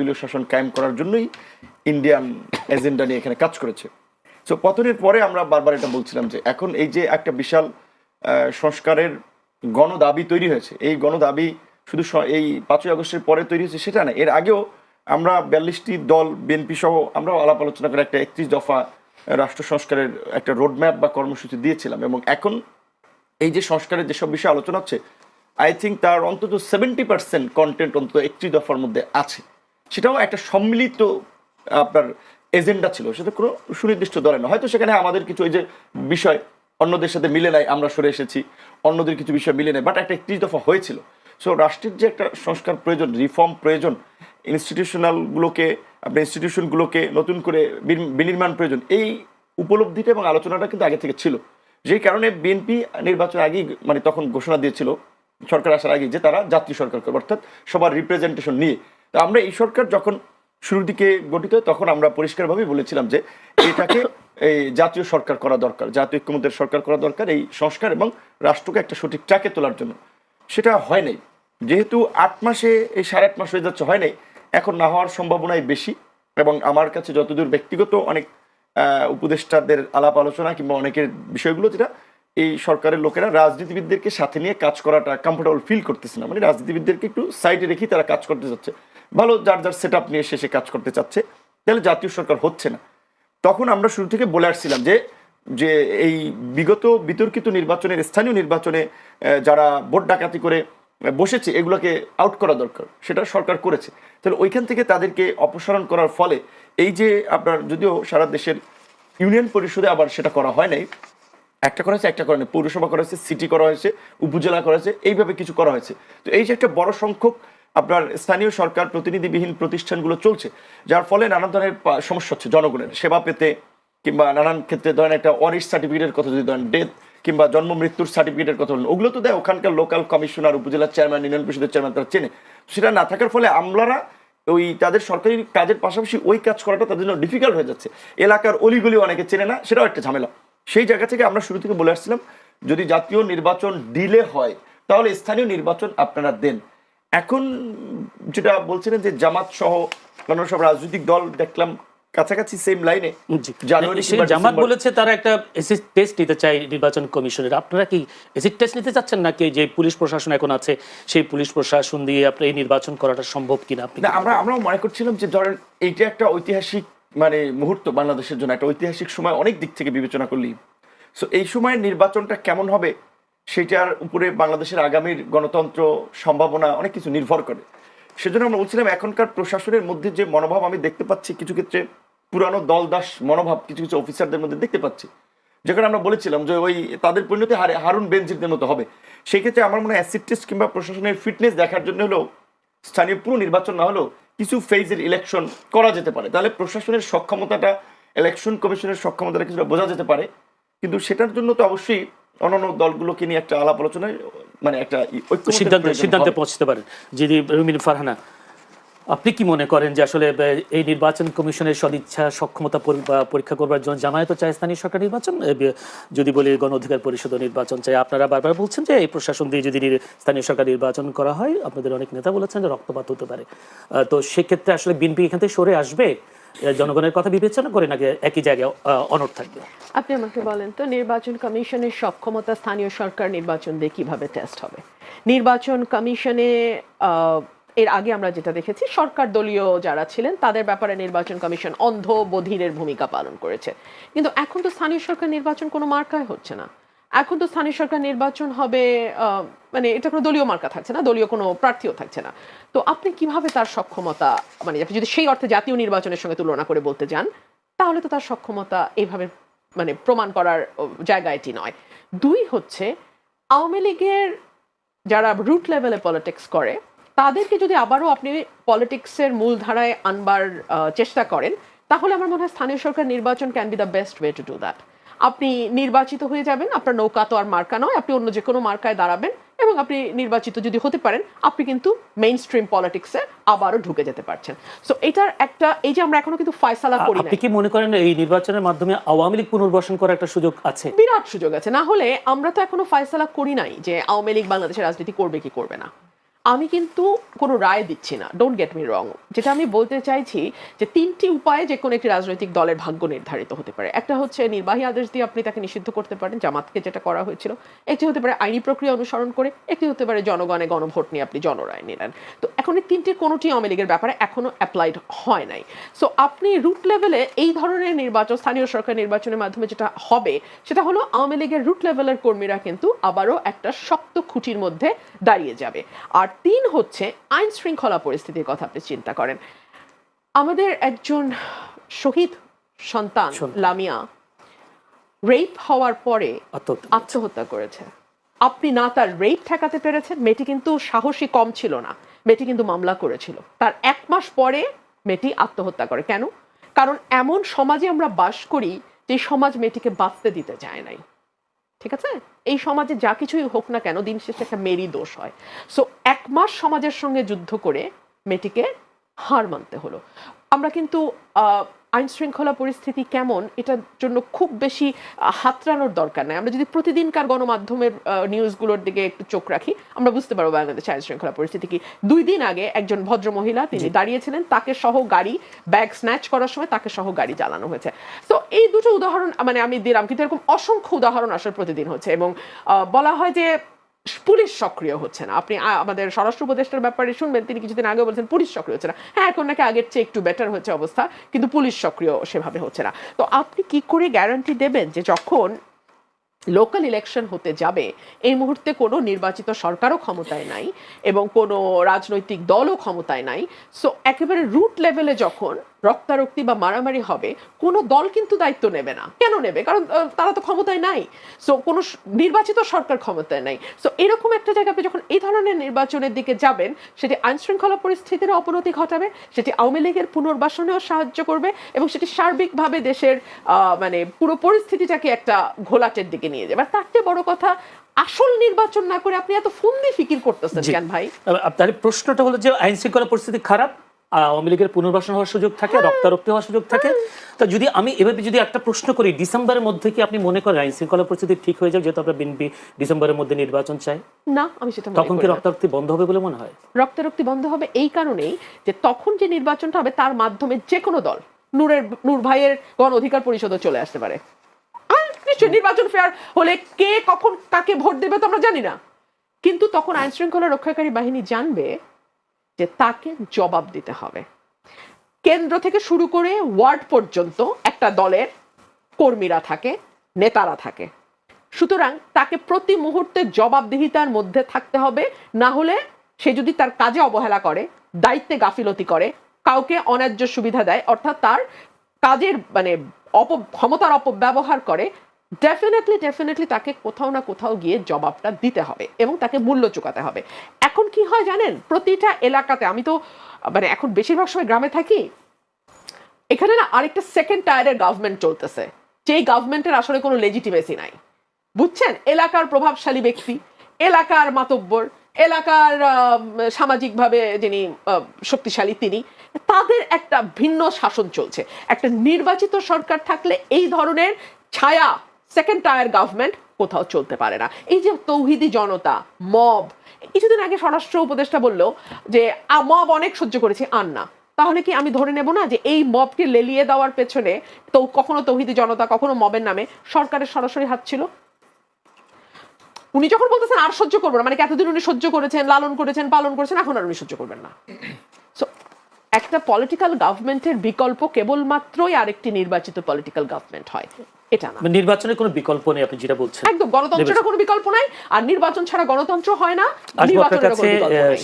নির্দলীয় শাসন কায়েম করার জন্যই ইন্ডিয়ান এজেন্ডা নিয়ে এখানে কাজ করেছে। সো পতনের পরে আমরা বারবার এটা বলছিলাম যে এখন এই যে একটা বিশাল সংস্কারের গণদাবি তৈরি হয়েছে, এই গণদাবি শুধু এই পাঁচই আগস্টের পরে তৈরি হয়েছে সেটা না, এর আগেও আমরা বিয়াল্লিশটি দল, বিএনপি সহ আমরাও আলাপ আলোচনা করে একটা একত্রিশ দফা রাষ্ট্র সংস্কারের একটা রোডম্যাপ বা কর্মসূচি দিয়েছিলাম এবং এখন এই যে সংস্কারের যেসব বিষয়ে আলোচনা হচ্ছে আই থিঙ্ক তার অন্তত সেভেন্টি পার্সেন্ট কন্টেন্ট অন্তত একটি দফার মধ্যে আছে। সেটাও একটা সম্মিলিত, আপনার এজেন্ডা ছিল। সেটা কোনো সুনির্দিষ্ট দলের না হয়তো সেখানে আমাদের কিছু ওই যে বিষয়, অন্যদের সাথে মিলে নাই, আমরা সরে এসেছি, অন্যদের কিছু বিষয় মিলে নেই বাট একটা একত্রিশ দফা হয়েছিল। সো রাষ্ট্রের যে একটা সংস্কার প্রয়োজন রিফর্ম প্রয়োজন ইনস্টিটিউশনালগুলোকে আপনার ইনস্টিটিউশনগুলোকে নতুন করে বিনির্মাণ প্রয়োজন, এই উপলব্ধিটা এবং আলোচনাটা কিন্তু আগে থেকে ছিল। যেই কারণে বিএনপি নির্বাচনের আগেই মানে তখন ঘোষণা দিয়েছিল, সরকার আসার আগে যে তারা জাতীয় সরকার অর্থাৎ সবার রিপ্রেজেন্টেশন নিয়ে। তো আমরা এই সরকার যখন শুরুর দিকে গঠিত, তখন আমরা পরিষ্কারভাবে বলেছিলাম যে এটাকে এই জাতীয় সরকার করা দরকার, জাতীয় ঐক্যমতের সরকার করা দরকার এই সংস্কার এবং রাষ্ট্রকে একটা সঠিক ট্র্যাকে তোলার জন্য। সেটা হয় নাই। যেহেতু আট মাসে, এই সাড়ে আট মাস হয়ে যাচ্ছে, হয় নাই। এখন না হওয়ার সম্ভাবনাই বেশি এবং আমার কাছে যতদূর ব্যক্তিগত অনেক উপদেষ্টাদের আলাপ আলোচনা কিংবা অনেকের বিষয়গুলো যেটা, এই সরকারের লোকেরা রাজনীতিবিদদেরকে সাথে নিয়ে কাজ করাটা কমফোর্টেবল ফিল করতেছে না। মানে রাজনীতিবিদদেরকে একটু সাইডে রেখেই তারা কাজ করতে চাচ্ছে ভালো যার যার সেট নিয়ে শেষে কাজ করতে চাচ্ছে, তাহলে জাতীয় সরকার হচ্ছে না। তখন আমরা শুরু থেকে বলে আসছিলাম যে যে এই বিগত বিতর্কিত নির্বাচনের, স্থানীয় নির্বাচনে যারা ভোট ডাকাতি করে বসেছে, এগুলোকে আউট করা দরকার, সেটা সরকার করেছে। তাহলে ওইখান থেকে তাদেরকে অপসারণ করার ফলে এই যে আপনার যদিও সারা দেশের ইউনিয়ন পরিষদে আবার সেটা করা হয় নাই, একটা করা হয়েছে, একটা করা নেই পৌরসভা করা হয়েছে সিটি করা হয়েছে, উপজেলা করা হয়েছে, এইভাবে কিছু করা হয়েছে। তো এই যে একটা বড় সংখ্যক আপনার স্থানীয় সরকার, প্রতিনিধিবিহীন প্রতিষ্ঠানগুলো চলছে, যার ফলে নানান ধরনের সমস্যা হচ্ছে জনগণের। সেবা পেতে কিংবা নানান ক্ষেত্রে ধরেন একটা অনিশ সার্টিফিকেটের কথা যদি ধরেন ডেথ কিংবা জন্ম মৃত্যুর সার্টিফিকেটের কথা বলেন, ওগুলো তো দেয় ওখানকার লোকাল কমিশনার উপজেলার চেয়ারম্যান ইউনিয়ন পরিষদের চেয়ারম্যান তারা চেনে। সেটা না থাকার ফলে আমলারা ওই তাদের সরকারি কাজের পাশাপাশি ওই কাজ করাটা তাদের জন্য ডিফিকাল্ট হয়ে যাচ্ছে। এলাকার অলিগলি অনেকে চেনে না, সেটাও একটা ঝামেলা। সেই জায়গা থেকে আমরা শুরু থেকে বলে আসছিলাম, যদি জাতীয় নির্বাচন ডিলে হয়, তাহলে স্থানীয় নির্বাচন আপনারা দেন। এখন যেটা বলছিলেন যে জামাত সহ সব রাজনৈতিক দল দেখলাম কাছাকাছি সেম লাইনে জানুয়ারি জামাত বলেছে তারা একটা এসিড টেস্ট নিতে চায় নির্বাচন কমিশনের। আপনারা কি এসিড টেস্ট নিতে চাচ্ছেন নাকি যে পুলিশ প্রশাসন এখন আছে সেই পুলিশ প্রশাসন দিয়ে আপনার এই নির্বাচন করাটা সম্ভব কিনা? আপনি আমরা আমরাও মনে করছিলাম যে ধরেন এইটা একটা ঐতিহাসিক মানে মুহূর্ত বাংলাদেশের জন্য একটা ঐতিহাসিক সময় অনেক দিক থেকে বিবেচনা করলি সো এই সময়ের নির্বাচনটা কেমন হবে সেটার উপরে বাংলাদেশের আগামীর গণতন্ত্র সম্ভাবনা অনেক কিছু নির্ভর করে। সেজন্য আমরা বলছিলাম এখনকার প্রশাসনের মধ্যে যে মনোভাব আমি দেখতে পাচ্ছি, কিছু ক্ষেত্রে পুরানো দলদাস মনোভাব কিছু কিছু অফিসারদের মধ্যে দেখতে পাচ্ছি। যেখানে আমরা বলেছিলাম যে ওই তাদের পরিণতি হারে- হারুন বেনজিরদের মতো হবে। সেই ক্ষেত্রে আমার মনে হয় অ্যাসিড টেস্ট কিংবা প্রশাসনের ফিটনেস দেখার জন্য হলেও, স্থানীয় পুরো নির্বাচন না হলেও কিছু ফেজের ইলেকশন করা যেতে পারে। তাহলে প্রশাসনের সক্ষমতাটা ইলেকশন কমিশনের সক্ষমতাটা কিছুটা বোঝা যেতে পারে। কিন্তু সেটার জন্য তো অবশ্যই অন্যান্য দলগুলোকে নিয়ে একটা আলাপ আলোচনায় মানে একটা সিদ্ধান্ত সিদ্ধান্তে পৌঁছতে পারেন। যদি রুমিন ফারহানা আপনি কি মনে করেন যে আসলে এই নির্বাচন কমিশনের সদিচ্ছা সক্ষমতা পরীক্ষা করবার জন্য জামায়াত চায় স্থানীয় সরকার নির্বাচন? যদি বলি গণ অধিকার পরিষদ নির্বাচন চাই আপনারা বারবার বলছেন যে এই প্রশাসন দিয়ে যদি স্থানীয় সরকার নির্বাচন করা হয় আপনাদের অনেক নেতা বলেছেন যে রক্তপাত হতে পারে। তো সেক্ষেত্রে আসলে বিএনপি এখান থেকে সরে আসবে? জনগণের কথা বিবেচনা করে নাকি একই জায়গায় অনড় থাকবে আপনি আমাকে বলেন তো, নির্বাচন কমিশনের সক্ষমতা স্থানীয় সরকার নির্বাচন দিয়ে কীভাবে টেস্ট হবে? নির্বাচন কমিশনে এর আগে আমরা যেটা দেখেছি, সরকার দলীয় যারা ছিলেন, তাদের ব্যাপারে নির্বাচন কমিশন অন্ধ বধিরের ভূমিকা পালন করেছে। কিন্তু এখন তো স্থানীয় সরকার নির্বাচন কোনো মার্কায় হচ্ছে না। এখন তো স্থানীয় সরকার নির্বাচন হবে মানে এটা কোনো দলীয় মার্কা থাকছে না, দলীয় কোনো প্রার্থীও থাকছে না। তো আপনি কীভাবে তার সক্ষমতা মানে আপনি যদি সেই অর্থে জাতীয় নির্বাচনের সঙ্গে তুলনা করে বলতে যান, তাহলে তো তার সক্ষমতা এইভাবে মানে প্রমাণ করার জায়গা এটি নয়। দুই হচ্ছে, আওয়ামী লীগের যারা রুট লেভেলে পলিটিক্স করে, তাদেরকে যদি আবারও আপনি পলিটিক্সের মূলধারায় আনবার চেষ্টা করেন, তাহলে আমার মনে হয় স্থানীয় সরকার নির্বাচন can be the best way to do that আপনি নির্বাচিত হয়ে যাবেন আপনার নৌকা তো আর মার্কা নয় আপনি অন্য যে কোনো মার্কায় দাঁড়াবেন এবং আপনি নির্বাচিত যদি হতে পারেন আপনি কিন্তু মেইন স্ট্রিম পলিটিক্সে আবারও ঢুকে যেতে পারছেন। সো এটার একটা এই যে আমরা এখনও কিন্তু ফয়সালা করি আপনি কি মনে করেন এই নির্বাচনের মাধ্যমে আওয়ামী লীগ পুনর্বাসন করার একটা সুযোগ আছে? বিরাট সুযোগ আছে। না হলে আমরা তো এখনও ফয়সালা করি নাই যে আওয়ামী লীগ বাংলাদেশের রাজনীতি করবে কি করবে না। আমি কিন্তু কোনো রায় দিচ্ছি না ডোন্ট গেট মি রং যেটা আমি বলতে চাইছি যে তিনটি উপায়ে যে কোনো একটি রাজনৈতিক দলের ভাগ্য নির্ধারিত হতে পারে। একটা হচ্ছে নির্বাহী আদেশ দিয়ে আপনি তাকে নিষিদ্ধ করতে পারেন, জামাতকে যেটা করা হয়েছিল। একটি হতে পারে আইনি প্রক্রিয়া অনুসরণ করে, একটি হতে পারে জনগণে গণভোট নিয়ে আপনি জনরায় নিলেন। তো এখন এই তিনটির কোনোটি আওয়ামী লীগের ব্যাপারে এখনও অ্যাপ্লাইড হয় নাই। সো আপনি রুট লেভেলে এই ধরনের নির্বাচন, স্থানীয় সরকার নির্বাচনের মাধ্যমে যেটা হবে, সেটা হলো আওয়ামী লীগের রুট লেভেলের কর্মীরা কিন্তু আবারও একটা শক্ত খুঁটির মধ্যে দাঁড়িয়ে যাবে। আর তিন হচ্ছে আইন শৃঙ্খলা পরিস্থিতির কথা আপনি চিন্তা করেন। আমাদের একজন শহীদ সন্তান। লামিয়া রেপ হওয়ার পরে আত্মহত্যা করেছে। আপনি না তার রেপ ঠেকাতে পেরেছেন মেয়েটি কিন্তু সাহসী কম ছিল না। মেয়েটি কিন্তু মামলা করেছিল। তার এক মাস পরে মেয়েটি আত্মহত্যা করে। কেন? কারণ এমন সমাজে আমরা বাস করি যে সমাজ মেয়েটিকে বাঁচতে দিতে চায় নাই। ঠিক আছে? এই সমাজে যা কিছুই হোক না কেন, দিন শেষে একটা মেরি দোষ হয়। সো এক মাস সমাজের সঙ্গে যুদ্ধ করে মেয়েটিকে হার মানতে হলো। আমরা কিন্তু আইন শৃঙ্খলা পরিস্থিতি কেমন এটার জন্য খুব বেশি হাতড়ানোর দরকার নাই। আমরা যদি প্রতিদিনকার গণমাধ্যমের নিউজগুলোর দিকে একটু চোখ রাখি আমরা বুঝতে পারব বাংলাদেশে আইন শৃঙ্খলা পরিস্থিতি কি। দুই দিন আগে একজন ভদ্র মহিলা তিনি দাঁড়িয়েছিলেন তাকে সহ গাড়ি ব্যাগ স্ন্যাচ করার সময় তাকে সহ গাড়ি চালানো হয়েছে। তো এই দুটো উদাহরণ মানে আমি দিলাম কিন্তু এরকম অসংখ্য উদাহরণ আসলে প্রতিদিন হচ্ছে এবং বলা হয় যে পুলিশ সক্রিয় হচ্ছে না। আপনি আমাদের স্বরাষ্ট্র উপদেষ্টার ব্যাপারে শুনবেন, তিনি কিছুদিন আগে বলছেন পুলিশ সক্রিয় হচ্ছে না। হ্যাঁ এখন নাকি আগের চেয়ে একটু বেটার হচ্ছে অবস্থা, কিন্তু পুলিশ সক্রিয় সেভাবে হচ্ছে না। তো আপনি কি করে গ্যারান্টি দেবেন যে যখন লোকাল ইলেকশন হতে যাবে, এই মুহূর্তে কোনো নির্বাচিত সরকারও ক্ষমতায় নাই এবং কোনো রাজনৈতিক দলও ক্ষমতায় নাই? সো একেবারে রুট লেভেলে যখন রক্তারক্তি বা মারামারি হবে কোনো দল কিন্তু দায়িত্ব নেবে না। কেন নেবে? কারণ তারা তো ক্ষমতায় নাই। সো কোনো নির্বাচিত সরকার ক্ষমতায় নাই। সো এরকম একটা জায়গায় আপনি যখন এই ধরনের নির্বাচনের দিকে যাবেন সেটি আইন শৃঙ্খলা পরিস্থিতির অবনতি ঘটাবে সেটি আওয়ামী লীগের পুনর্বাসনেও সাহায্য করবে এবং সেটি সার্বিকভাবে দেশের আহ, মানে পুরো পরিস্থিতিটাকে একটা ঘোলাটের দিকে নিয়ে যাবে। আর তার চেয়ে বড় কথা আসল নির্বাচন না করে আপনি এত ফন্দি ফিকির করতেছেন। কেন ভাই? আপনার প্রশ্নটা হলো যে আইন শৃঙ্খলা পরিস্থিতি খারাপ? আওয়ামী লীগের পুনর্বাসন হওয়ার সুযোগ থাকে রক্তারক্তি হওয়ার সুযোগ থাকে। তো যদি আমি এভাবে যদি একটা প্রশ্ন করি ডিসেম্বরের মধ্যে কি আপনি মনে করেন আইন শৃঙ্খলা পরিস্থিতি ঠিক হয়ে যাবে যেহেতু আমরা বিএনপি ডিসেম্বরের মধ্যে নির্বাচন চাই? না আমি সেটা তখন কি রক্তারক্তি বন্ধ হবে বলে মনে হয়? রক্তারক্তি বন্ধ হবে এই কারণেই যে তখন যে নির্বাচনটা হবে তার মাধ্যমে যে কোনো দল নূরের নূর ভাইয়ের গণ অধিকার পরিষদও চলে আসতে পারে। আর নিশ্চয়ই নির্বাচন ফেয়ার হলে কে কখন কাকে ভোট দেবে তো আমরা জানি না। কিন্তু তখন আইন শৃঙ্খলা রক্ষাকারী বাহিনী জানবে যে তাকে জবাব দিতে হবে। কেন্দ্র থেকে শুরু করে ওয়ার্ড পর্যন্ত একটা দলের কর্মীরা থাকে, নেতারা থাকে। সুতরাং তাকে প্রতি মুহূর্তে জবাবদিহিতার মধ্যে থাকতে হবে, না হলে সে যদি তার কাজে অবহেলা করে, দায়িত্বে গাফিলতি করে, কাউকে অন্যায্য সুবিধা দেয়, অর্থাৎ তার কাজের মানে অপ ক্ষমতার অপব্যবহার করে ডেফিনেটলি ডেফিনেটলি তাকে কোথাও না কোথাও গিয়ে জবাবটা দিতে হবে এবং তাকে মূল্য চুকাতে হবে। এখন কি হয় জানেন? প্রতিটা এলাকাতে আমি তো মানে এখন বেশিরভাগ সময় গ্রামে থাকি, এখানে না আরেকটা সেকেন্ড টায়ারের গভর্নমেন্ট চলতেছে। যেই গভর্নমেন্টের আসলে কোনো লেজিটিমেসি নাই। বুঝছেন? এলাকার প্রভাবশালী ব্যক্তি, এলাকার মাতব্বর, এলাকার সামাজিকভাবে যিনি শক্তিশালী তিনি, তাদের একটা ভিন্ন শাসন চলছে। একটা নির্বাচিত সরকার থাকলে এই ধরনের ছায়া সেকেন্ড টায়ার গভর্নমেন্ট কোথাও চলতে পারে না। এই যে তৌহিদি জনতা মব কিছুদিন আগে স্বরাষ্ট্র উপদেষ্টা বলল যে মব অনেক সহ্য করেছি, আর না। তাহলে কি আমি ধরে নেব না যে, এই মবকে লেলিয়ে দেওয়ার পেছনে তো কখনো তৌহিদি জনতা, কখনো মবের নামে সরকারের সরাসরি হাত ছিল? উনি যখন বলতেছেন, আর সহ্য করব না মানে এতদিন উনি সহ্য করেছেন, লালন করেছেন, পালন করেছেন, এখন আর উনি সহ্য করবেন না? সো একটা পলিটিক্যাল গভর্নমেন্টের বিকল্প কেবলমাত্রই আরেকটি নির্বাচিত পলিটিক্যাল গভর্নমেন্ট হয়। এটা না। মানে নির্বাচনের কোনো বিকল্প নেই আপনি যেটা বলছেন। একদম গণতন্ত্রের কোনো বিকল্প নাই আর নির্বাচন ছাড়া গণতন্ত্র হয় না নির্বাচনের কোনো বিকল্প নাই।